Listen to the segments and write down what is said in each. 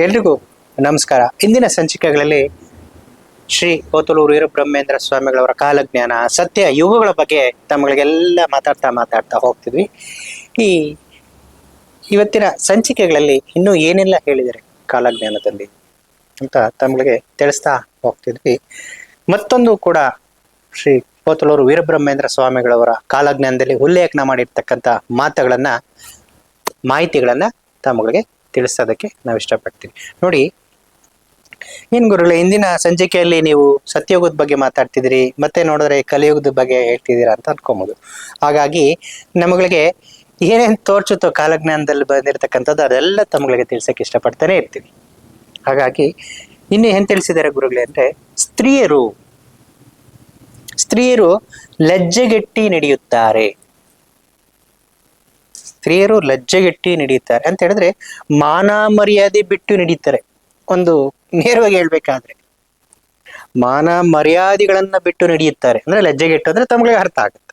ಎಲ್ರಿಗೂ ನಮಸ್ಕಾರ. ಇಂದಿನ ಸಂಚಿಕೆಗಳಲ್ಲಿ ಶ್ರೀ ಕೋತಲೂರು ವೀರಬ್ರಹ್ಮೇಂದ್ರ ಸ್ವಾಮಿಗಳವರ ಕಾಲಜ್ಞಾನ, ಸತ್ಯ ಯುಗಗಳ ಬಗ್ಗೆ ತಮ್ಮಗಳಿಗೆಲ್ಲ ಮಾತಾಡ್ತಾ ಮಾತಾಡ್ತಾ ಹೋಗ್ತಿದ್ವಿ. ಈ ಇವತ್ತಿನ ಸಂಚಿಕೆಗಳಲ್ಲಿ ಇನ್ನೂ ಏನೆಲ್ಲ ಹೇಳಿದರೆ ಕಾಲಜ್ಞಾನದಲ್ಲಿ ಅಂತ ತಮ್ಮಗಳಿಗೆ ತಿಳಿಸ್ತಾ ಹೋಗ್ತಿದ್ವಿ. ಮತ್ತೊಂದು ಕೂಡ ಶ್ರೀ ಕೋತಲೂರು ವೀರಬ್ರಹ್ಮೇಂದ್ರ ಸ್ವಾಮಿಗಳವರ ಕಾಲಜ್ಞಾನದಲ್ಲಿ ಉಲ್ಲೇಖನ ಮಾಡಿರ್ತಕ್ಕಂಥ ಮಾತುಗಳನ್ನ, ಮಾಹಿತಿಗಳನ್ನ ತಮ್ಮಗಳಿಗೆ ತಿಳಿಸೋದಕ್ಕೆ ನಾವು ಇಷ್ಟಪಡ್ತೀವಿ. ನೋಡಿ, ಏನ್ ಗುರುಗಳೇ, ಇಂದಿನ ಸಂಚಿಕೆಯಲ್ಲಿ ನೀವು ಸತ್ಯಯುಗದ ಬಗ್ಗೆ ಮಾತಾಡ್ತಿದ್ದೀರಿ, ಮತ್ತೆ ನೋಡಿದ್ರೆ ಕಲಿಯುಗದ ಬಗ್ಗೆ ಹೇಳ್ತಿದ್ದೀರಾ ಅಂತ ಅನ್ಕೊಬೋದು. ಹಾಗಾಗಿ ನಮಗಳಿಗೆ ಏನೇನು ತೋರ್ಚುತ್ತೋ ಕಾಲಜ್ಞಾನದಲ್ಲಿ ಬಂದಿರತಕ್ಕಂಥದ್ದು, ಅದೆಲ್ಲ ತಮಗಳಿಗೆ ತಿಳ್ಸಕ್ಕೆ ಇಷ್ಟಪಡ್ತಾನೆ ಇರ್ತೀವಿ. ಹಾಗಾಗಿ ಇನ್ನು ಏನ್ ತಿಳಿಸಿದ್ದಾರೆ ಗುರುಗಳೇ ಅಂದ್ರೆ, ಸ್ತ್ರೀಯರು ಸ್ತ್ರೀಯರು ಲಜ್ಜೆಗೆಟ್ಟಿ ನಡೆಯುತ್ತಾರೆ. ಸ್ತ್ರೀಯರು ಲಜ್ಜೆಗೆಟ್ಟಿ ನಡೆಯುತ್ತಾರೆ ಅಂತ ಹೇಳಿದ್ರೆ ಮಾನ ಮರ್ಯಾದೆ ಬಿಟ್ಟು ನಡೀತಾರೆ ಒಂದು ನೇರವಾಗಿ ಹೇಳ್ಬೇಕಾದ್ರೆ ಮಾನ ಮರ್ಯಾದೆಗಳನ್ನ ಬಿಟ್ಟು ನಡೆಯುತ್ತಾರೆ ಅಂದ್ರೆ ಲಜ್ಜೆಗೆಟ್ಟು ಅಂದ್ರೆ ತಮಗೆ ಅರ್ಥ ಆಗುತ್ತೆ.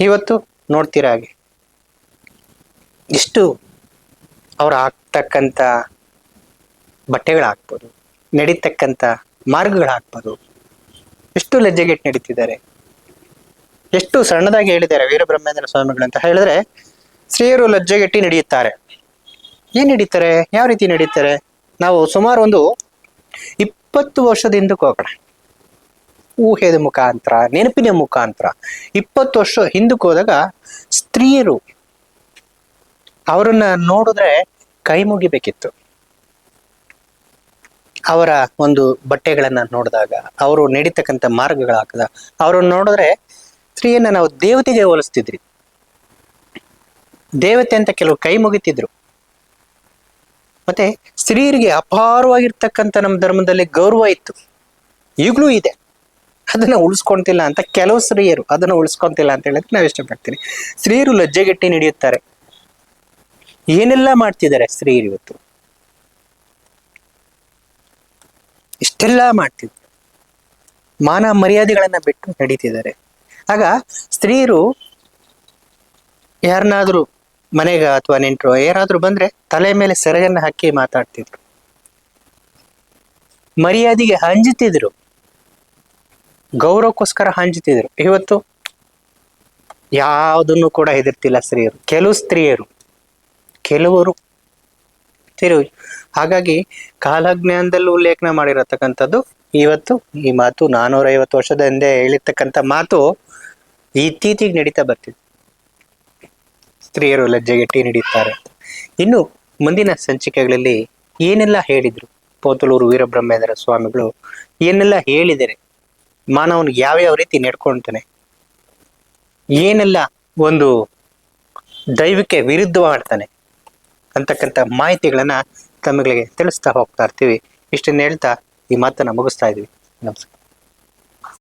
ಇವತ್ತು ನೋಡ್ತೀರ ಹಾಗೆ. ಇಷ್ಟು ಅವ್ರು ಹಾಕ್ತಕ್ಕಂತ ಬಟ್ಟೆಗಳು ಹಾಕ್ಬೋದು ನಡೀತಕ್ಕಂಥ ಮಾರ್ಗಗಳು ಹಾಕ್ಬೋದು ಎಷ್ಟು ಲಜ್ಜೆಗೆಟ್ಟು ನಡೀತಿದ್ದಾರೆ. ಎಷ್ಟು ಸಣ್ಣದಾಗಿ ಹೇಳಿದ್ದಾರೆ ವೀರಬ್ರಹ್ಮೇಂದ್ರ ಸ್ವಾಮಿಗಳು ಅಂತ ಹೇಳಿದ್ರೆ, ಸ್ತ್ರೀಯರು ಲಜ್ಜೆಗೆಟ್ಟಿ ನಡೆಯುತ್ತಾರೆ. ಏನ್ ನಡೀತಾರೆ? ಯಾವ ರೀತಿ ನಡೀತಾರೆ? ನಾವು ಸುಮಾರು ಒಂದು ಇಪ್ಪತ್ತು ವರ್ಷದಿಂದ ಹೋಗೋಣ ಊಹೆದ ಮುಖಾಂತರ, ನೆನಪಿನ ಮುಖಾಂತರ ಇಪ್ಪತ್ತು ವರ್ಷ ಹಿಂದಕ್ಕೆ ಹೋದಾಗ ಸ್ತ್ರೀಯರು ಅವರನ್ನ ನೋಡಿದ್ರೆ ಕೈ ಮುಗಿಬೇಕಿತ್ತು. ಅವರ ಒಂದು ಬಟ್ಟೆಗಳನ್ನ ನೋಡಿದಾಗ, ಅವರು ನಡೀತಕ್ಕಂಥ ಮಾರ್ಗಗಳಾಗದ ಅವರನ್ನು ನೋಡಿದ್ರೆ ಸ್ತ್ರೀಯನ್ನ ನಾವು ದೇವತೆಗೆ ಹೋಲಿಸ್ತಿದ್ರಿ. ದೇವತೆ ಅಂತ ಕೆಲವು ಕೈ ಮುಗಿತಿದ್ರು. ಮತ್ತೆ ಸ್ತ್ರೀಯರಿಗೆ ಅಪಾರವಾಗಿರ್ತಕ್ಕಂಥ ನಮ್ಮ ಧರ್ಮದಲ್ಲಿ ಗೌರವ ಇತ್ತು. ಈಗಲೂ ಇದೆ. ಅದನ್ನ ಉಳಿಸ್ಕೊಂತಿಲ್ಲ ಅಂತ ಕೆಲವು ಸ್ತ್ರೀಯರು ಅದನ್ನ ಉಳಿಸ್ಕೊಂತಿಲ್ಲ ಅಂತ ಹೇಳಿದ್ರೆ ನಾವು ಇಷ್ಟಪಡ್ತೀನಿ. ಸ್ತ್ರೀಯರು ಲಜ್ಜೆಗಟ್ಟಿ ನಡೆಯುತ್ತಾರೆ. ಏನೆಲ್ಲ ಮಾಡ್ತಿದ್ದಾರೆ ಸ್ತ್ರೀಯರು ಇವತ್ತು? ಇಷ್ಟೆಲ್ಲ ಮಾಡ್ತಿದ್ರು ಮಾನ ಮರ್ಯಾದೆಗಳನ್ನ ಬಿಟ್ಟು ನಡೀತಿದ್ದಾರೆ. ಆಗ ಸ್ತ್ರೀಯರು ಯಾರನ್ನಾದ್ರೂ ಮನೆಗೆ ಅಥವಾ ನೆಂಟರು ಯಾರಾದ್ರೂ ಬಂದ್ರೆ ತಲೆ ಮೇಲೆ ಸೆರಗನ್ನ ಹಾಕಿ ಮಾತಾಡ್ತಿದ್ರು. ಮರ್ಯಾದೆಗೆ ಹಂಜುತ್ತಿದ್ರು ಗೌರವಕ್ಕೋಸ್ಕರ ಹಂಜುತ್ತಿದ್ರು ಇವತ್ತು ಯಾವುದನ್ನು ಕೂಡ ಹೆದರ್ತಿಲ್ಲ ಸ್ತ್ರೀಯರು. ಕೆಲವು ಸ್ತ್ರೀಯರು, ಕೆಲವರು ತಿರು, ಹಾಗಾಗಿ ಕಾಲಜ್ಞಾನದಲ್ಲೂ ಉಲ್ಲೇಖನ ಮಾಡಿರತಕ್ಕಂಥದ್ದು ಇವತ್ತು ಈ ಮಾತು ನಾನೂರ ಐವತ್ತು ವರ್ಷದ ಹಿಂದೆ ಹೇಳಿರ್ತಕ್ಕಂಥ ಮಾತು ಇತ್ತೀಚೆಗೆ ನಡೀತಾ ಬರ್ತಿದೆ. ಸ್ತ್ರೀಯರು ಲಜ್ಜೆಗೆಟ್ಟಿ ನಡೀತಾರೆ ಇನ್ನು ಮುಂದಿನ ಸಂಚಿಕೆಗಳಲ್ಲಿ ಏನೆಲ್ಲ ಹೇಳಿದ್ರು? ಪೋತಲೂರು ವೀರಬ್ರಹ್ಮೇಂದ್ರ ಸ್ವಾಮಿಗಳು ಏನೆಲ್ಲ ಹೇಳಿದರೆ ಮಾನವನು ಯಾವ್ಯಾವ ರೀತಿ ನಡ್ಕೊಳ್ತಾನೆ ಏನೆಲ್ಲ ಒಂದು ದೈವಕ್ಕೆ ವಿರುದ್ಧ ಮಾಡ್ತಾನೆ ಅಂತಕ್ಕಂಥ ಮಾಹಿತಿಗಳನ್ನ ತಮಗಳಿಗೆ ತಿಳಿಸ್ತಾ ಹೋಗ್ತಾ ಇರ್ತೀವಿ. ಇಷ್ಟನ್ನು ಹೇಳ್ತಾ ಈ ಮಾತನ್ನ ಮುಗಿಸ್ತಾ ಇದೀವಿ. ನಮಸ್ಕಾರ.